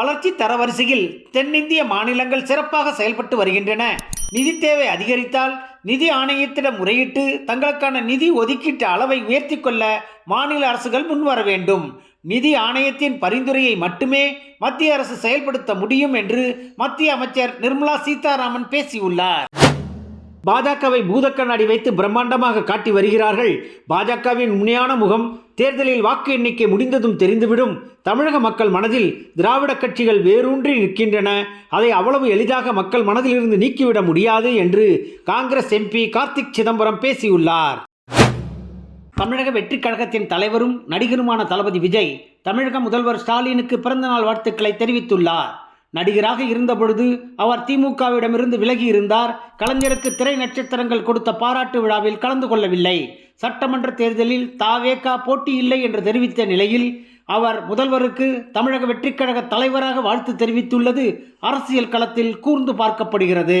வளர்ச்சி தரவரிசையில் தென்னிந்திய மாநிலங்கள் சிறப்பாக செயல்பட்டு வருகின்றன. நிதி தேவை அதிகரித்தால் நிதி ஆணையத்திடம் முறையிட்டு தங்களுக்கான நிதி ஒதுக்கீட்டு அளவை உயர்த்தி கொள்ள மாநில அரசுகள் முன்வர வேண்டும். நிதி ஆணையத்தின் பரிந்துரையை மட்டுமே மத்திய அரசு செயல்படுத்த முடியும் என்று மத்திய அமைச்சர் நிர்மலா சீதாராமன் பேசியுள்ளார். பாஜகவை பூதக்கண்ணாடி வைத்து பிரம்மாண்டமாக காட்டி வருகிறார்கள். பாஜகவின் உண்மையான முகம் தேர்தலில் வாக்கு எண்ணிக்கை முடிந்ததும் தெரிந்துவிடும். தமிழக மக்கள் மனதில் திராவிட கட்சிகள் வேரூன்றி நிற்கின்றன. அதை அவ்வளவு எளிதாக மக்கள் மனதிலிருந்து நீக்கிவிட முடியாது என்று காங்கிரஸ் எம்பி கார்த்திக் சிதம்பரம் பேசியுள்ளார். தமிழக வெற்றிக் கழகத்தின் தலைவரும் நடிகருமான தளபதி விஜய் தமிழக முதல்வர் ஸ்டாலினுக்கு பிறந்தநாள் வாழ்த்துக்களை தெரிவித்துள்ளார். நடிகராக இருந்தபொழுது அவர் திமுகவிடமிருந்து விலகி இருந்தார் கலைஞருக்கு திரை நட்சத்திரங்கள் கொடுத்த பாராட்டு விழாவில் கலந்து கொள்ளவில்லை. சட்டமன்ற தேர்தலில் தாவேகா போட்டி இல்லை என்று தெரிவித்த நிலையில் அவர் முதல்வருக்கு தமிழக வெற்றிக்கழக தலைவராக வாழ்த்து தெரிவித்துள்ளது. அரசியல் களத்தில் கூர்ந்து பார்க்கப்படுகிறது.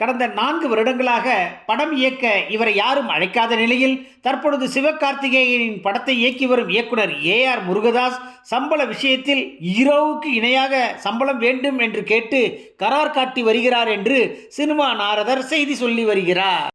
கடந்த நான்கு வருடங்களாக படம் இயக்க இவரை யாரும் அழைக்காத நிலையில் தற்பொழுது சிவகார்த்திகேயனின் படத்தை இயக்கி வரும் இயக்குனர் ஏ ஆர் முருகதாஸ் சம்பள விஷயத்தில் ஹீரோவுக்கு இணையாக சம்பளம் வேண்டும் என்று கேட்டு கரார் காட்டி வருகிறார் என்று சினிமா நாரதர் செய்தி சொல்லி வருகிறார்.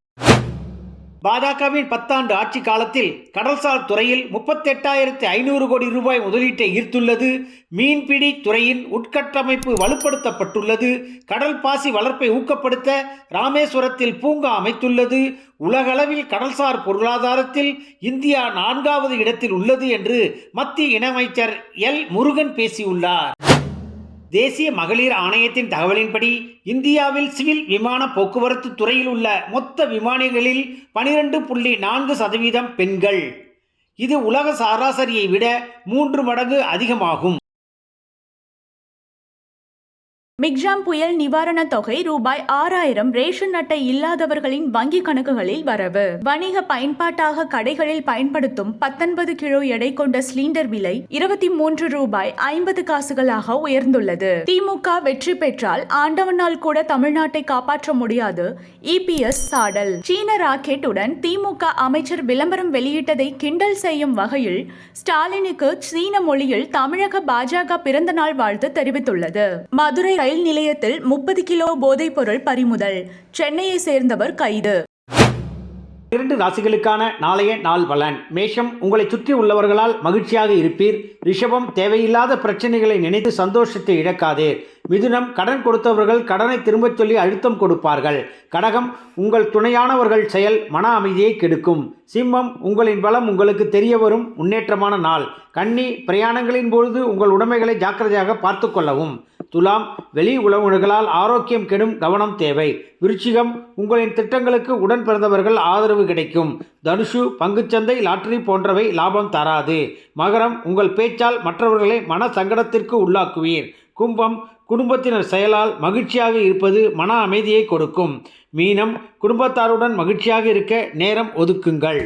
பாஜகவின் பத்தாண்டு ஆட்சி காலத்தில் கடல்சார் துறையில் முப்பத்தெட்டாயிரத்து ஐநூறு கோடி ரூபாய் முதலீட்டை ஈர்த்துள்ளது. மீன்பிடி துறையின் உட்கட்டமைப்பு வலுப்படுத்தப்பட்டுள்ளது. கடல் பாசி வளர்ப்பை ஊக்கப்படுத்த ராமேஸ்வரத்தில் பூங்கா அமைத்துள்ளது. உலகளவில் கடல்சார் பொருளாதாரத்தில் இந்தியா நான்காவது இடத்தில் உள்ளது என்று மத்திய இணையமைச்சர் எல் முருகன் பேசியுள்ளார். தேசிய மகளிர் ஆணையத்தின் தகவலின்படி இந்தியாவில் சிவில் விமான போக்குவரத்து துறையில் உள்ள மொத்த விமானிகளில் பனிரெண்டு புள்ளி நான்கு சதவீதம் பெண்கள். இது உலக சராசரியை விட மூன்று மடங்கு அதிகமாகும். மிக்ஜாம் புயல் நிவாரணத் தொகை ரூபாய் ஆறாயிரம் ரேஷன் அட்டை இல்லாதவர்களின் வங்கிக் கணக்குகளில் வரவு. வணிக பயன்பாட்டாக கடைகளில் பயன்படுத்தும் பத்தொன்பது கிலோ எடை கொண்ட சிலிண்டர் விலை இருபத்தி மூன்று ரூபாய் ஐம்பது காசுகளாக உயர்ந்துள்ளது. திமுக வெற்றி பெற்றால் ஆண்டவனால் கூட தமிழ்நாட்டை காப்பாற்ற முடியாது இபிஎஸ் சாடல். சீன ராக்கெட்டுடன் திமுக அமைச்சர் விளம்பரம் வெளியிட்டதை கிண்டல் செய்யும் வகையில் ஸ்டாலினுக்கு சீன மொழியில் தமிழக பாஜக பிறந்தநாள் வாழ்த்து தெரிவித்துள்ளது. மதுரை ரயில் நிலையத்தில் முப்பது கிலோ போதைப்பொருள் பறிமுதல். சென்னையை சேர்ந்தவர் கைது. இரண்டு ராசிகளுக்கான நாளைய நாள் பலன். மேஷம் உங்களை சுற்றி உள்ளவர்களால் மகிழ்ச்சியாக இருப்பீர். ரிஷபம் தேவையில்லாத பிரச்சனைகளை நினைத்து சந்தோஷத்தை இழக்காதீர் மிதுனம் கடன் கொடுத்தவர்கள் கடனை திரும்பச் சொல்லி அழுத்தம் கொடுப்பார்கள். கடகம் உங்கள் துணையானவர்கள் செயல் மன அமைதியை கெடுக்கும். சிம்மம் உங்களின் பலம் உங்களுக்கு தெரிய வரும் முன்னேற்றமான நாள். கன்னி பிரயாணங்களின் பொழுது உங்கள் உடைமைகளை ஜாக்கிரதையாக பார்த்து கொள்ளவும். துலாம் வெளி உணவுகளால் ஆரோக்கியம் கெடும் கவனம் தேவை. விருச்சிகம் உங்களின் திட்டங்களுக்கு உடன் பிறந்தவர்கள் ஆதரவு கிடைக்கும். தனுஷு பங்குச்சந்தை லாட்டரி போன்றவை லாபம் தராது. மகரம் உங்கள் பேச்சால் மற்றவர்களை மன சங்கடத்திற்கு உள்ளாக்குவீர். கும்பம் குடும்பத்தினர் செயலால் மகிழ்ச்சியாக இருப்பது மன அமைதியை கொடுக்கும். மீனம் குடும்பத்தாருடன் மகிழ்ச்சியாக இருக்க நேரம் ஒதுக்குங்கள்.